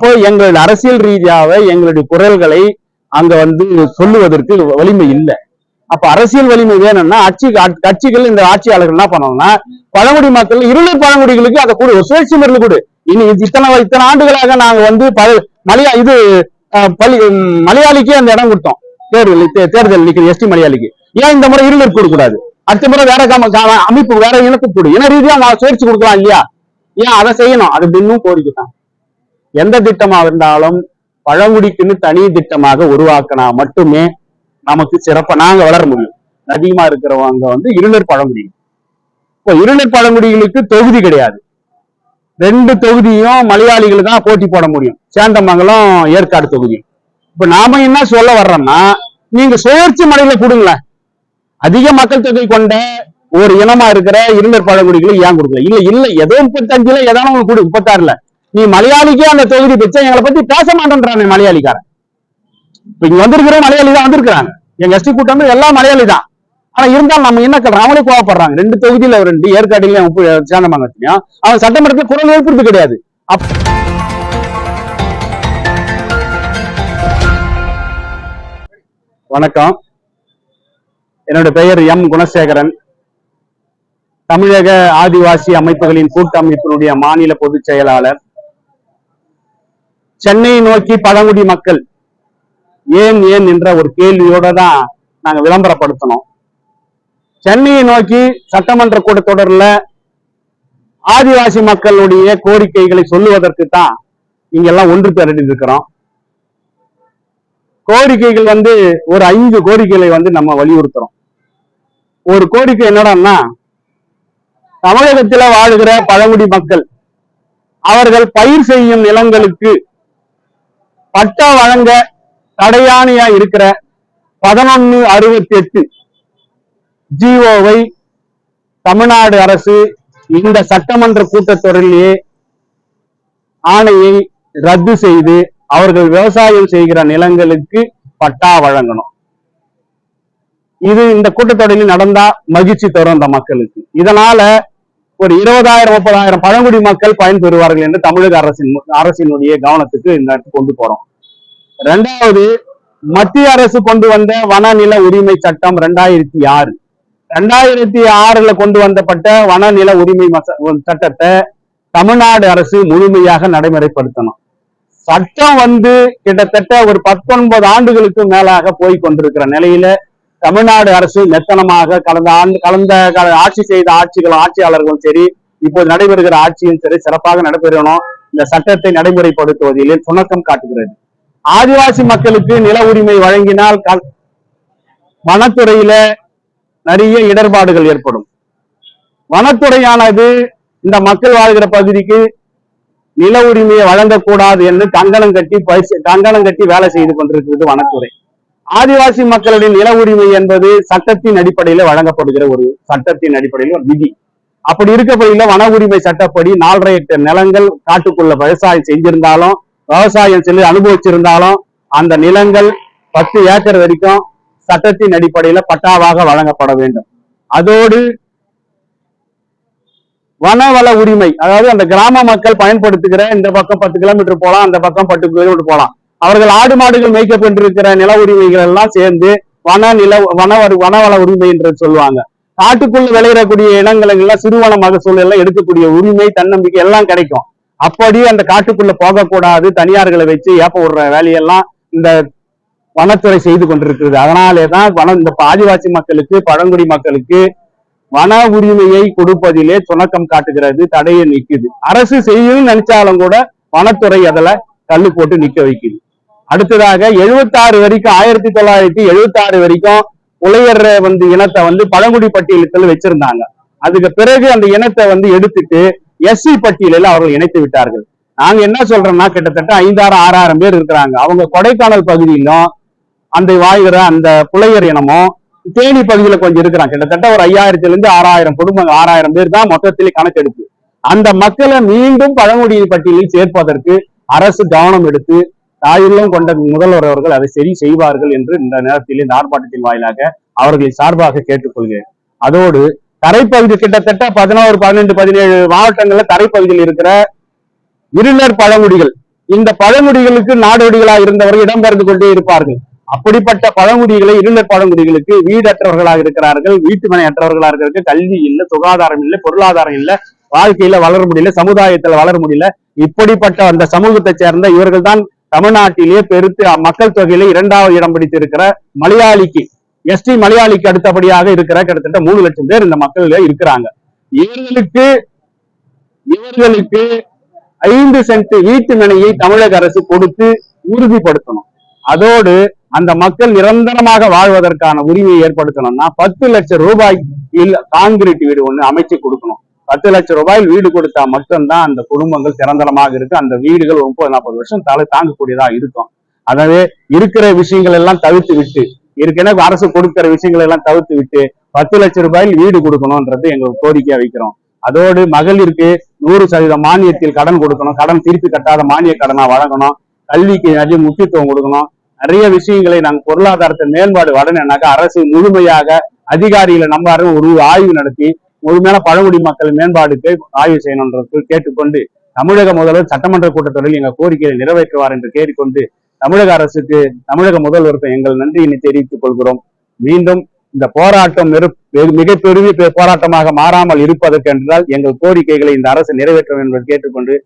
இப்போ எங்கள் அரசியல் ரீதியாக எங்களுடைய குரல்களை அங்க வந்து சொல்லுவதற்கு வலிமை இல்லை. அப்ப அரசியல் வலிமை வேணும்னா ஆட்சி கட்சிகள் இந்த ஆட்சியாளர்கள் என்ன பண்ணணும்னா பழங்குடி மக்கள் இருளை பழங்குடிகளுக்கு அதை கொடு சுழற்சி மருந்து கொடு. இனி இத்தனை இத்தனை ஆண்டுகளாக நாங்க வந்து பல- மலையா இது பள்ளி மலையாளிக்கே அந்த இடம் கொடுத்தோம். தேர்தல் தேர்தல் நிற்கிற எஸ்டி மலையாளிக்கு. ஏன் இந்த முறை இருளர் கொடுக்க கூடாது? அடுத்த முறை வேற காம அமைப்பு வேற இனத்துக்கு கொடு. இன ரீதியா நான் சுழற்சி கொடுக்கலாம் இல்லையா? ஏன் அதை செய்யணும்? அது இன்னும் கோரிக்கை தான். எந்த திட்டமா இருந்தாலும் பழங்குடிக்குன்னு தனி திட்டமாக உருவாக்கினா மட்டுமே நமக்கு சிறப்பா நாங்க வளர முடியும். அதிகமா இருக்கிறவங்க வந்து இருளர் பழங்குடி இப்போ இருளர் பழங்குடிகளுக்கு தொகுதி கிடையாது. ரெண்டு தொகுதியும் மலையாளிகள் தான் போட்டி போட முடியும். சேந்தமங்கலம் ஏற்காடு தொகுதி. இப்ப நாம என்ன சொல்ல வர்றோம்னா நீங்க சுழற்சி மலையில கொடுங்களேன். அதிக மக்கள் தொகை கொண்ட ஒரு இனமா இருக்கிற இருளர் பழங்குடிகளுக்கு ஏன் கொடுக்கல? இல்ல இல்ல ஏதோ முப்பத்தஞ்சுல ஏதான உங்களுக்கு கொடு முப்பத்தாறுல. நீ மலையாளிக்கே அந்த தொகுதி பிச்சை எங்களை பத்தி பேச மாட்டேன்றானே மலையாளிக்காரன். இப்ப இங்க வந்திருக்கிற மலையாளி தான் வந்திருக்கிறாங்க. எங்க எஸ்டி கூட்டம் எல்லாம் மலையாளி தான். ஆனா இருந்தாலும் நம்ம என்ன கல்றோம் அவங்களே கோவப்படுறாங்க. ரெண்டு தொகுதியில ரெண்டு ஏற்காடுலயும் சேந்தமங்கலத்திலையும் அவன் சட்டமன்றத்தில் குரல் எழுப்புறது கிடையாது. அப் வணக்கம். என்னோட பெயர் எம். குணசேகரன். தமிழக ஆதிவாசி அமைப்புகளின் கூட்டமைப்பினுடைய மாநில பொதுச் செயலாளர். சென்னையை நோக்கி பழங்குடி மக்கள் ஏன் ஏன் என்ற ஒரு கேள்வியோட தான் நாங்க விளம்பரப்படுத்தணும். சென்னையை நோக்கி சட்டமன்ற கூட்டத்தொடர்ல ஆதிவாசி மக்களுடைய கோரிக்கைகளை சொல்லுவதற்கு தான் இங்கெல்லாம் ஒன்று திரட்டி இருக்கிறோம் கோரிக்கைகள் வந்து ஒரு ஐந்து கோரிக்கைகளை வந்து நம்ம வலியுறுத்துறோம். ஒரு கோரிக்கை என்னடான்னா தமிழகத்துல வாழுகிற பழங்குடி மக்கள் அவர்கள் பயிர் செய்யும் நிலங்களுக்கு பட்டா வழங்க தடையானையா இருக்கிற பதினொன்னு அறுபத்தி எட்டு ஜிஓவை தமிழ்நாடு அரசு இந்த சட்டமன்ற கூட்டத்தொடரிலேயே ஆணையை ரத்து செய்து அவர்கள் விவசாயம் செய்கிற நிலங்களுக்கு பட்டா வழங்கணும். இது இந்த கூட்டத்தொடரில் நடந்தா மகிழ்ச்சி தரும் அந்த மக்களுக்கு. இதனால ஒரு இருபதாயிரம் முப்பதாயிரம் பழங்குடி மக்கள் பயன்பெறுவார்கள் என்று தமிழக அரசின் அரசினுடைய கவனத்துக்கு இந்த இடத்துக்கு கொண்டு போறோம். ரெண்டாவது மத்திய அரசு கொண்டு வந்த வனநில உரிமை சட்டம் ரெண்டாயிரத்தி ஆறு. ரெண்டாயிரத்தி ஆறுல கொண்டு வந்தப்பட்ட வனநில உரிமை சட்டத்தை தமிழ்நாடு அரசு முழுமையாக நடைமுறைப்படுத்தணும். சட்டம் வந்து கிட்டத்தட்ட ஒரு பத்தொன்பது ஆண்டுகளுக்கு மேலாக போய் கொண்டிருக்கிற நிலையில தமிழ்நாடு அரசு மெத்தனமாக கடந்த ஆண்டு கலந்த ஆட்சி செய்த ஆட்சிகளும் ஆட்சியாளர்களும் சரி இப்போது நடைபெறுகிற ஆட்சியும் சரி சிறப்பாக நடைபெறணும். இந்த சட்டத்தை நடைமுறைப்படுத்துவதில் சுணக்கம் காட்டுகிறது. ஆதிவாசி மக்களுக்கு நில உரிமை வழங்கினால் வனத்துறையில நிறைய இடர்பாடுகள் ஏற்படும். வனத்துறையானது இந்த மக்கள் வாழ்கிற பகுதிக்கு நில உரிமையை வழங்கக்கூடாது என்று கங்கணம் கட்டி பரிசு- கங்கணம் கட்டி வேலை செய்து கொண்டிருக்கிறது வனத்துறை. ஆதிவாசி மக்களுடைய நில உரிமை என்பது சட்டத்தின் அடிப்படையில வழங்கப்படுகிற ஒரு சட்டத்தின் அடிப்படையில் ஒரு விதி. அப்படி இருக்கப்படியில வன உரிமை சட்டப்படி நாலரை எட்டு நிலங்கள் காட்டுக்குள்ள விவசாயம் செஞ்சிருந்தாலும் விவசாயம் செல்லு அனுபவிச்சிருந்தாலும் அந்த நிலங்கள் பத்து ஏக்கர் வரைக்கும் சட்டத்தின் அடிப்படையில பட்டாவாக வழங்கப்பட வேண்டும். அதோடு வனவள உரிமை அதாவது அந்த கிராம மக்கள் பயன்படுத்துகிற இந்த பக்கம் பத்து கிலோமீட்டர் போலாம் அந்த பக்கம் பத்து கிலோமீட்டர் போலாம். அவர்கள் ஆடு மாடுகள் மேய்க்கப்பட்டிருக்கிற நில உரிமைகள் எல்லாம் சேர்ந்து வன நில வன வனவள உரிமை என்று சொல்லுவாங்க. காட்டுக்குள் விளையிடக்கூடிய இடங்கள் எல்லாம் சிறுவன மகசூல் எல்லாம் எடுக்கக்கூடிய உரிமை தன்னம்பிக்கை எல்லாம் கிடைக்கும். அப்படி அந்த காட்டுக்குள்ள போகக்கூடாது தனியார்களை வச்சு ஏப்ப விடுற வேலையெல்லாம் இந்த வனத்துறை செய்து கொண்டிருக்கிறது. அதனாலே தான் வன இந்த ஆதிவாசி மக்களுக்கு பழங்குடி மக்களுக்கு வன உரிமையை கொடுப்பதிலே சுணக்கம் காட்டுகிறது தடையை நிக்குது அரசு செய்யணும்னு நினைச்சாலும் கூட வனத்துறை அதுல தள்ளு போட்டு நிக்க வைக்குது. அடுத்ததாக 76 வரைக்கும் ஆயிரத்தி தொள்ளாயிரத்தி எழுபத்தாறு வரைக்கும் உளையர் வந்து இனத்தை வந்து பழங்குடி பட்டியலத்தில் வச்சிருந்தாங்க. அதுக்கு பிறகு அந்த இனத்தை வந்து எடுத்துட்டு எஸ்சி பட்டியலில் அவர்கள் இணைத்து விட்டார்கள். நாங்க என்ன சொல்றோம்னா கிட்டத்தட்ட ஐந்தாயிரம் ஆறாயிரம் பேர் இருக்கிறாங்க. அவங்க கொடைக்கானல் பகுதியிலும் அந்த வாழ்கிற அந்த புலையர் இனமும் தேனி பகுதியில கொஞ்சம் இருக்கிறாங்க. கிட்டத்தட்ட ஒரு ஐயாயிரத்துல இருந்து ஆறாயிரம் குடும்பங்கள் ஆறாயிரம் பேர் தான் மொத்தத்திலே கணக்கெடுப்பு. அந்த மக்களை மீண்டும் பழங்குடி பட்டியலில் சேர்ப்பதற்கு அரசு கவனம் எடுத்து தாயுள்ளம் கொண்ட முதல்வர் அவர்கள் அதை சரி செய்வார்கள் என்று இந்த நேரத்தில் இந்த ஆர்ப்பாட்டத்தின் வாயிலாக அவர்களை சார்பாக கேட்டுக்கொள்கிறேன். அதோடு தரைப்பகுதி கிட்டத்தட்ட பதினோரு பதினெண்டு பதினேழு மாவட்டங்கள்ல தரைப்பகுதியில் இருக்கிற இருளர் பழங்குடிகள். இந்த பழங்குடிகளுக்கு நாடோடிகளாக இருந்தவர்கள் இடம்பெயர்ந்து கொண்டே இருப்பார்கள். அப்படிப்பட்ட பழங்குடிகளை இருளர் பழங்குடிகளுக்கு வீடற்றவர்களாக இருக்கிறார்கள் வீட்டுமனை அற்றவர்களாக இருக்கிறது கல்வி இல்லை சுகாதாரம் இல்லை பொருளாதாரம் இல்லை வாழ்க்கையில வளர முடியல சமுதாயத்துல வளர முடியல. இப்படிப்பட்ட அந்த சமூகத்தை சேர்ந்த இவர்கள் தான் தமிழ்நாட்டிலேயே பெருத்து மக்கள் தொகையில இரண்டாவது இடம் பிடித்திருக்கிற மலையாளிக்கு. எஸ்டி மலையாளிக்கு அடுத்தபடியாக இருக்கிற கிட்டத்தட்ட மூணு லட்சம் பேர் இந்த மக்கள் இருக்கிறாங்க. இவர்களுக்கு இவர்களுக்கு ஐந்து சென்ட் வீட்டு மனையை தமிழக அரசு கொடுத்து உறுதிப்படுத்தணும். அதோடு அந்த மக்கள் நிரந்தரமாக வாழ்வதற்கான உரிமையை ஏற்படுத்தணும்னா பத்து லட்சம் ரூபாய் கான்கிரீட் வீடு ஒண்ணு அமைச்சு கொடுக்கணும். பத்து லட்சம் ரூபாயில் வீடு கொடுத்தா மட்டும்தான் அந்த குடும்பங்கள் நிரந்தரமாக இருக்கு. அந்த வீடுகள் முப்பது நாற்பது வருஷம் தலை தாங்கக்கூடியதா இருக்கும். அதாவது இருக்கிற விஷயங்கள் எல்லாம் தவிர்த்து விட்டு ஏற்கனவே அரசு கொடுக்கிற விஷயங்களை எல்லாம் தவிர்த்து விட்டு பத்து லட்சம் ரூபாயில் வீடு கொடுக்கணும்ன்றது எங்க கோரிக்கையா வைக்கிறோம். அதோடு மகளிருக்கு நூறு சதவீதம் மானியத்தில் கடன் கொடுக்கணும். கடன் திருப்பி கட்டாத மானிய கடனா வழங்கணும். கல்விக்கு நிறைய முக்கியத்துவம் கொடுக்கணும். நிறைய விஷயங்களை நாங்கள் பொருளாதாரத்தை மேம்பாடு வடனாக்கா அரசு முழுமையாக அதிகாரிகளை நம்பாரு ஒரு ஆய்வு நடத்தி முழுமையான பழங்குடி மக்கள் மேம்பாடுக்கு ஆய்வு செய்யணுன்றது கேட்டுக்கொண்டு தமிழக முதல்வர் சட்டமன்ற கூட்டத்தொடரில் எங்கள் கோரிக்கையை நிறைவேற்றுவார் என்று கேட்டுக்கொண்டு தமிழக அரசுக்கு தமிழக முதல்வருக்கு எங்கள் நன்றியினை தெரிவித்துக் கொள்கிறோம். மீண்டும் இந்த போராட்டம் மிகப்பெரிய போராட்டமாக மாறாமல் இருப்பதற்கு என்றால் எங்கள் கோரிக்கைகளை இந்த அரசு நிறைவேற்றும் என்பதை கேட்டுக்கொண்டு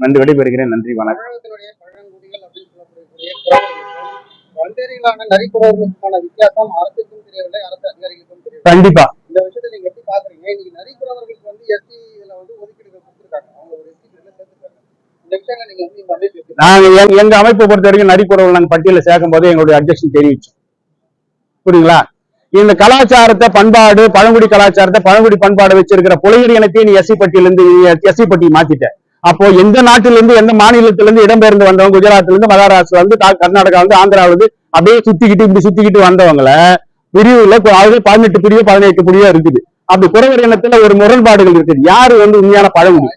நன்றி விடைபெறுகிறேன். நன்றி வணக்கம். கண்டிப்பா. இந்த விஷயத்தை நீங்க எப்படி பாக்குறீங்க? இன்னைக்கு நரிக்குறவர்களுக்கு வந்து எஸ்சி இதுல வந்து ஒதுக்கீடுகள் கொடுத்துருக்காங்க. அவங்க ஒரு நீங்க எங்க- அமைப்பை பொறுத்த வரைக்கும் நரிக்குறவர்கள் நாங்க பட்டியல சேர்க்கும் போது எங்களுடைய அப்ஜெக்ஷன் தெரிவிச்சோம். புரியுங்களா இந்த கலாச்சாரத்தை பண்பாடு பழங்குடி கலாச்சாரத்தை பழங்குடி பண்பாடு வச்சிருக்கிற புலையர் இனத்தையும் நீ எஸ்சி பட்டியலிருந்து எஸ்சி பட்டி மாத்திட்ட. அப்போ எந்த நாட்டிலிருந்து எந்த மாநிலத்திலிருந்து இடம்பெயர்ந்து வந்தவங்க குஜராத்ல இருந்து மகாராஷ்டிரா வந்து கர்நாடகா வந்து ஆந்திரால இருந்து அப்படியே சுத்திக்கிட்டு இப்படி சுத்திக்கிட்டு வந்தவங்கள பிரிவுல அதாவது பதினெட்டு பிரிவு பதினெட்டு பிரிவா இருக்குது. அப்படி குறவர் இனத்துல ஒரு முரண்பாடுகள் இருக்குது. யாரு வந்து உண்மையான பழங்குடி?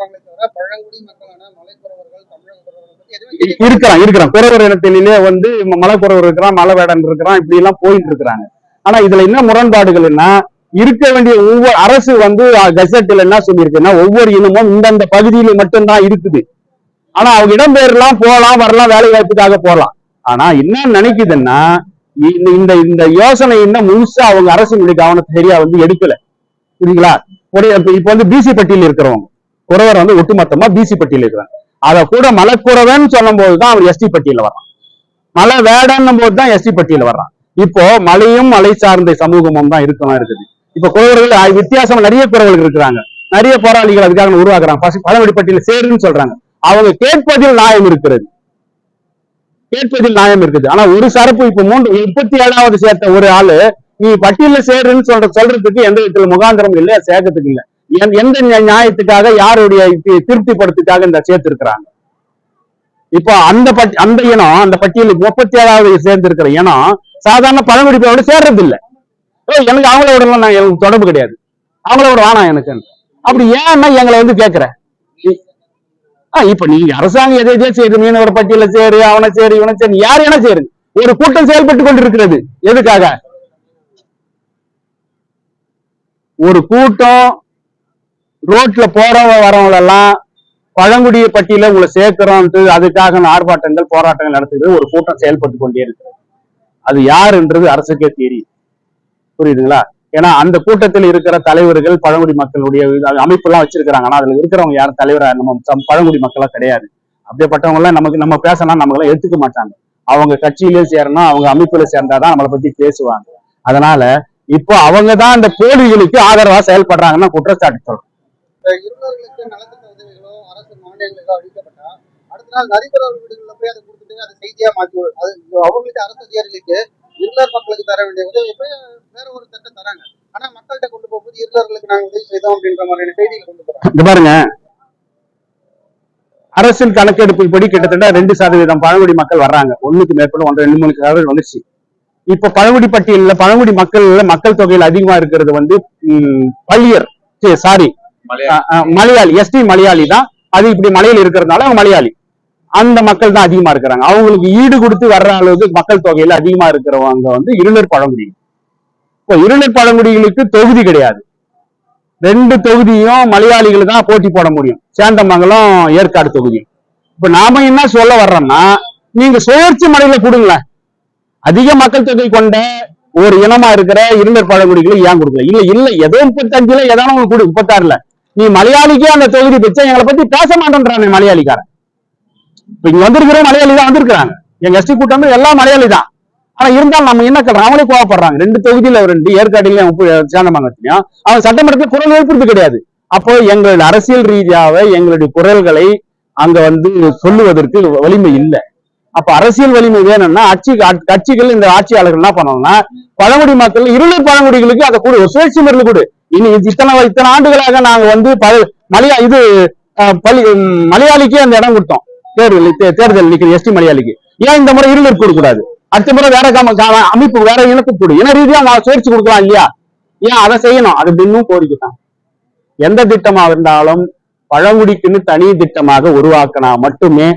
தவிர பழங்குடி மக்களான மலைக்குறவர்கள் தமிழக குறவர்கள் இருக்கிறான் இருக்கிறான். குறவர் இனத்திலே வந்து மலைக்குறவர் இருக்கிறான் மலைவேடன் இருக்கிறான் இப்படி எல்லாம் போயிட்டு இருக்கிறாங்க. ஆனா இதுல என்ன முரண்பாடுகள்னா இருக்க வேண்டிய ஒவ்வொரு அரசு வந்து கெசட்ல என்ன சொல்லியிருக்குன்னா ஒவ்வொரு இனமும் இந்தந்த பகுதியில மட்டும்தான் இருக்குது. ஆனா அவங்க இடம்பெயரலாம் போகலாம் வரலாம் வேலை வாய்ப்புக்காக போகலாம். ஆனா என்ன நினைக்குதுன்னா இந்த இந்த இந்த யோசனை என்ன முழுசா அவங்க அரசினுடைய கவனத்தை சரியா வந்து எடுக்கல. புரியுங்களா இப்ப இப்ப வந்து பிசி பட்டியல் இருக்கிறவங்க. குறவர் வந்து ஒட்டுமொத்தமா பிசி பட்டியல் இருக்கிறாங்க அத கூட மலைக்குறவன் சொல்லும் போதுதான் அவர் எஸ்டி பட்டியல வர்றான். மலை வேடன்னும் போதுதான் எஸ்டி பட்டியல வர்றான். இப்போ மலையும் மலை சார்ந்த சமூகமும் தான் இருக்கணும் இருக்குது. இப்ப குறவர்கள் வித்தியாசம் நிறைய குறவர்கள் இருக்கிறாங்க. நிறைய போராளிகள் அதுக்காக உருவாக்குறாங்க. பசி- பட்டியல சேருன்னு சொல்றாங்க. அவங்க கேட்பதில் நியாயம் இருக்கிறது. கேட்பதில் நியாயம் இருக்குது. ஆனா ஒரு சரப்பு இப்ப மூன்று முப்பத்தி ஏழாவது சேர்த்த ஒரு ஆளு நீ பட்டியல சேருன்னு சொல்ற சொல்றதுக்கு எந்த விதத்துல முகாந்திரம் இல்லை சேர்க்கறதுக்கு இல்ல. எந்த- எந்த நியாயத்துக்காக யாருடைய திருப்திப்படுத்துக்காக இந்த சேர்த்து இருக்கிறாங்க இப்போ அந்த பட் அந்த இனம் அந்த பட்டியலுக்கு முப்பத்தி ஏழாவது சேர்ந்திருக்கிற இனம் சாதாரண பழங்குடி பேரோட சேர்றது இல்ல எனக்கு அவங்களோட விட நான் எனக்கு தொடர்பு கிடையாது. அவங்களோட வேணாம் எனக்கு அப்படி ஏன்னா எங்களை வந்து கேக்குற இப்ப நீங்க அரசாங்கம் எதை எதையோ செய்யுது மீனவர் பட்டியல சேரு அவனை சேரு இவனை சேரு யார் என்ன சேரு. ஒரு கூட்டம் செயல்பட்டு கொண்டிருக்கிறது. எதுக்காக? ஒரு கூட்டம் ரோட்ல போறவங்க வரவங்க எல்லாம் பழங்குடிய பட்டியல உங்களை சேர்க்கிறோம்ட்டு அதுக்காக ஆர்ப்பாட்டங்கள் போராட்டங்கள் நடத்துகிறது ஒரு கூட்டம் செயல்பட்டு கொண்டே இருக்கு அது யாருன்றது அரசுக்கே தெரியும். புரியுதுங்களா? ஏன்னா அந்த கூட்டத்தில் இருக்கிற தலைவர்கள் பழங்குடி மக்களுடைய அமைப்பு எல்லாம் வச்சிருக்கிறாங்க. ஆனா அதுல இருக்கிறவங்க யாரும் தலைவரா நம்ம பழங்குடி மக்களா கிடையாது. அப்படிப்பட்டவங்க எல்லாம் நமக்கு நம்ம பேசினா நம்மள எடுத்துக்க மாட்டாங்க. அவங்க கட்சியிலே சேரணும் அவங்க அமைப்புல சேர்ந்தாதான் நம்மளை பத்தி பேசுவாங்க. அதனால இப்போ அவங்கதான் அந்த போலிகளுக்கு ஆதரவா செயல்படுறாங்கன்னா குற்றச்சாட்டு சொல்றோம் இருந்தவர்களுக்கு நலத்திட்ட உதவிகளோ அரசு மானியங்களோ அளிக்கப்பட்டா அடுத்த நாள் நரிக்குறவர் வீடுகளில் போய் அதை கொடுத்துட்டு அதை செய்தியா மாற்றி அது அவங்களுக்கு அரசு அதிகாரிகளுக்கு இருந்தார் மக்களுக்கு தர வேண்டிய உதவி போய் வேற ஒரு திட்டம் தராங்க. ஆனா மக்கள்கிட்ட கொண்டு போகும்போது இருளர்களுக்கு நாங்க உதவி செய்தோம் அப்படின்ற மாதிரியான செய்திகள் கொண்டு போறோம் பாருங்க. அரசின் கணக்கெடுப்பின்படி கிட்டத்தட்ட ரெண்டு சதவீதம் பழங்குடி மக்கள் வர்றாங்க. ஒண்ணுக்கு மேற்பட ஒன்றரை ரெண்டு மூணு சதவீதம் வந்துச்சு இப்ப பழங்குடி பட்டியலில் பழங்குடி மக்கள் மக்கள் தொகையில் அதிகமா இருக்கிறது வந்து ம், பள்ளியர் சாரி மலையாளி. எஸ்டி மலையாளி தான். அது இப்படி மலையில இருக்கிறதுனால அவங்க மலையாளி. அந்த மக்கள் தான் அதிகமா இருக்கிறாங்க. அவங்களுக்கு ஈடு கொடுத்து வர்ற அளவுக்கு மக்கள் தொகையில அதிகமா இருக்கிறவங்க வந்து இருநர் பழங்குடி இப்போ இருநர் பழங்குடிகளுக்கு தொகுதி கிடையாது. ரெண்டு தொகுதியும் மலையாளிகள் தான் போட்டி போட முடியும். சேந்தமங்கலம் ஏற்காடு தொகுதியும் இப்ப நாம என்ன சொல்ல வர்றோம்னா நீங்க சுழற்சி மலையில கொடுங்களேன். அதிக மக்கள் தொகை கொண்ட ஒரு இனமா இருக்கிற இருநர் பழங்குடிகளை ஏன் கொடுக்கல? இல்ல இல்ல ஏதோ முப்பத்தஞ்சுல ஏதாவது உங்களுக்கு கொடு முப்பத்தாறுல. நீ மலையாளிக்கே அந்த தொகுதி பிச்சை எங்களை பத்தி பேச மாட்டேன்றானே மலையாளிக்காரன். இப்ப இங்க வந்திருக்கிற மலையாளி தான் வந்திருக்கிறாங்க. எங்க எஸ்டி கூட்டம் எல்லாம் மலையாளி தான். ஆனா இருந்தாலும் நம்ம என்ன கட்டுறோம் அவங்களே கோவப்படுறாங்க. ரெண்டு தொகுதியில ரெண்டு ஏற்காடுலயும் சேந்தமங்கலத்திலையும் அவன் சட்டமன்றத்தில் குரல் எழுப்புறது கிடையாது. அப்போ எங்களுடைய அரசியல் ரீதியாக எங்களுடைய குரல்களை அங்க வந்து சொல்லுவதற்கு வலிமை இல்லை. அப்ப அரசியல் வலிமை வேணும்னா ஆட்சி கட்சிகள் இந்த ஆட்சியாளர்கள் என்ன பண்ணணும்னா பழங்குடி மக்கள் இருளை பழங்குடிகளுக்கு அதை கூட சுழற்சி மருந்து கொடு. இனி இத்தனை இத்தனை ஆண்டுகளாக நாங்க வந்து மலையா இது பள்ளி மலையாளிக்கு மலையாளிக்கே அந்த இடம் கொடுத்தோம். தேர்தல் தேர்தல் நிக்கிற எஸ்டி மலையாளிக்கு. ஏன் இந்த முறை இருளர் கொடுக்க கூடாது? அடுத்த முறை வேற காம கா- அமைப்பு வேற இனத்துக்கு கொடு இன ரீதியா நான் சுயற்சி கொடுக்கலாம் இல்லையா? ஏன் அதை செய்யணும்? அது இன்னும் கோரிக்கை தான். எந்த திட்டமா இருந்தாலும் பழங்குடிக்குன்னு தனி திட்டமாக உருவாக்கினா மட்டுமே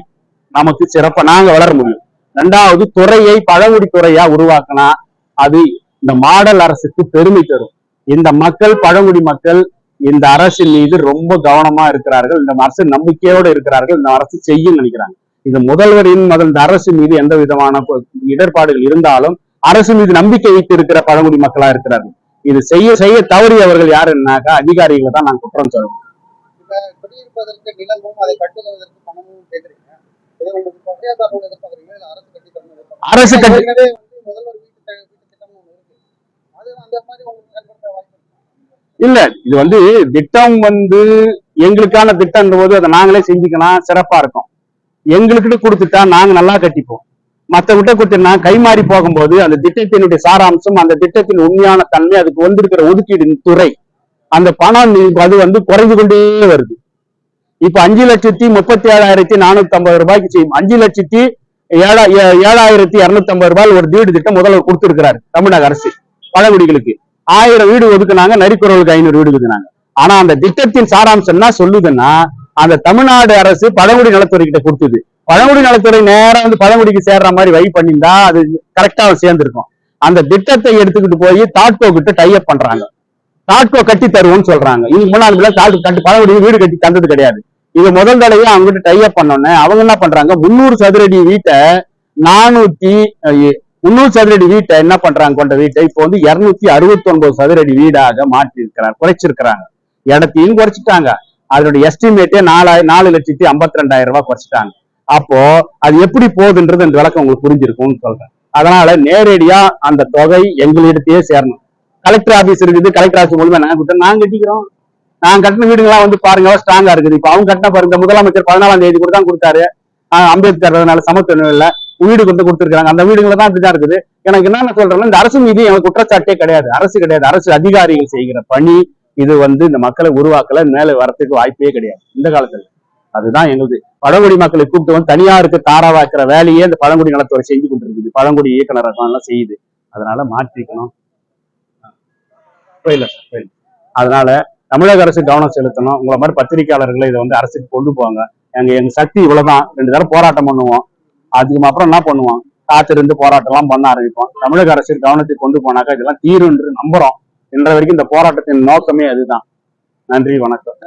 நமக்கு சிறப்பா நாங்க வளர முடியும். ரெண்டாவது துறையை பழங்குடி துறையா உருவாக்கினா அது இந்த மாடல் அரசுக்கு பெருமை தரும். இந்த மக்கள் பழங்குடி மக்கள் இந்த அரசின் மீது ரொம்ப கவனமா இருக்கிறார்கள். இந்த அரசு நம்பிக்கையோடு இருக்கிறார்கள். இந்த அரசு செய்யும் நினைக்கிறாங்க. இந்த முதல்வரின் முதல் இந்த அரசு மீது எந்த விதமான இடர்பாடுகள் இருந்தாலும் அரசு மீது நம்பிக்கை வைத்து இருக்கிற பழங்குடி மக்களா இருக்கிறார்கள். இது செய்ய செய்ய தவறியவர்கள் யாருன்னாக்கா அதிகாரிகளை தான் நான் குற்றம் சொல்றேன் இப்ப குடியிருப்பதற்கு இல்ல இது வந்து திட்டம் வந்து எங்களுக்கான திட்டம் போது அதை நாங்களே செஞ்சுக்கலாம் சிறப்பா இருக்கும். எங்களுக்கிட்ட கொடுத்துட்டா நாங்க நல்லா கட்டிப்போம். மத்தவங்கிட்ட கொடுத்தா கைமாறி போகும்போது அந்த திட்டத்தினுடைய சாராம்சம் அந்த திட்டத்தின் உண்மையான தன்மை அதுக்கு வந்திருக்கிற ஒதுக்கீடு துறை அந்த பணம் அது வந்து குறைந்து கொண்டே வருது. இப்ப அஞ்சு லட்சத்தி முப்பத்தி ஏழாயிரத்தி நானூத்தி ஐம்பது ரூபாய்க்கு செய்யும். அஞ்சு லட்சத்தி ஏழா ஏ- ஏழாயிரத்தி இருநூத்தி ஐம்பது ரூபாய் ஒரு வீடு திட்டம் முதல்வர் கொடுத்திருக்கிறாரு தமிழக அரசு பழங்குடிகளுக்கு. ஆயிரம் வீடு ஒதுக்குனாங்க நரிக்குறவர்களுக்கு ஐநூறு வீடு ஒதுக்குனாங்க. ஆனா அந்த திட்டத்தின் சாராம்சம் என்ன சொல்லுதுன்னா அந்த தமிழ்நாடு அரசு பழங்குடி நலத்துறை கிட்ட கொடுத்தது. பழங்குடி நலத்துறை நேரம் வந்து பழங்குடிக்கு சேர்ற மாதிரி வழி பண்ணியிருந்தா அது கரெக்டா சேர்ந்திருக்கும். அந்த திட்டத்தை எடுத்துக்கிட்டு போய் தாட்கோ கிட்ட டைப் பண்றாங்க. தாட்கோ கட்டி தருவோம்னு சொல்றாங்க. இதுக்கு முன்னாடி தாட்கோ கட்டி பழங்குடி வீடு கட்டி தந்தது கிடையாது. இது முதல் தடவை அவங்க கிட்ட டைப் பண்ணோன்னே அவங்க என்ன பண்றாங்க முன்னூறு சதுரடி வீட்டை நானூத்தி முன்னூறு சதுரடி வீட்டை என்ன பண்றாங்க கொண்ட வீட்டை? இப்போ வந்து இருநூத்தி அறுபத்தி ஒன்பது சதுரடி வீடாக மாற்றி இருக்கிறார் குறைச்சிருக்கிறாங்க. இடத்தையும் குறைச்சிட்டாங்க. அதனுடைய எஸ்டிமேட்டே நாலாயிரம் நாலு லட்சத்தி ஐம்பத்தி ரெண்டாயிரம் ரூபாய் குறைச்சிட்டாங்க. அப்போ அது எப்படி போகுதுன்றது அந்த விளக்கம் உங்களுக்கு புரிஞ்சிருக்கும்னு சொல்றேன். அதனால நேரடியா அந்த தொகை எங்களிடத்தையே சேரணும். கலெக்டர் ஆபீஸ் இருக்குது கலெக்டர் ஆபீஸ் மூலமா நாங்க கொடுத்தோம் நாங்க கட்டிக்கிறோம். நாங்க கட்டின வீடுகள்லாம் வந்து பாருங்க ஸ்ட்ராங்கா இருக்குது. இப்ப அவங்க கட்டின பாருங்க முதலமைச்சர் பதினாலாம் தேதி கூட தான் கொடுத்தாரு. ஆஹ் அம்பேத்கர் அதனால சமத்துவம் இல்ல. வீடு கொண்டு கொடுத்துருக்காங்க அந்த வீடுங்கள தான் அப்படிதான் இருக்குது. எனக்கு என்ன சொல்றேன்னா இந்த அரசு மீது எனக்கு குற்றச்சாட்டே கிடையாது. அரசு கிடையாது. அரசு அதிகாரிகள் செய்கிற பணி இது வந்து இந்த மக்களை உருவாக்கல. மேல வரத்துக்கு வாய்ப்பே கிடையாது. இந்த காலத்துல. அதுதான் எங்களுக்கு பழங்குடி மக்களை கூப்பிட்டு வந்து தனியாருக்கு தாராவாக்குற வேலையே இந்த பழங்குடி நலத்துறை செஞ்சு கொண்டிருக்குது. பழங்குடி இயக்குனர் எல்லாம் செய்யுது. அதனால மாற்றிக்கணும். அதனால தமிழக அரசு கவனம் செலுத்தணும். உங்களை மாதிரி பத்திரிகையாளர்களை இதை வந்து அரசுக்கு கொண்டு போவாங்க எங்க எங்க சக்தி இவ்வளவுதான். ரெண்டு தடவை போராட்டம் பண்ணுவோம். அதுக்கு அப்புறம் என்ன பண்ணுவோம்? காத்திருந்து போராட்டம் எல்லாம் பண்ண ஆரம்பிப்போம். தமிழக அரசு கவனத்துக்கு கொண்டு போனாக்கா இதெல்லாம் தீரும் என்று நம்புறோம். இன்ற வரைக்கும் இந்த போராட்டத்தின் நோக்கமே அதுதான். நன்றி வணக்கம்.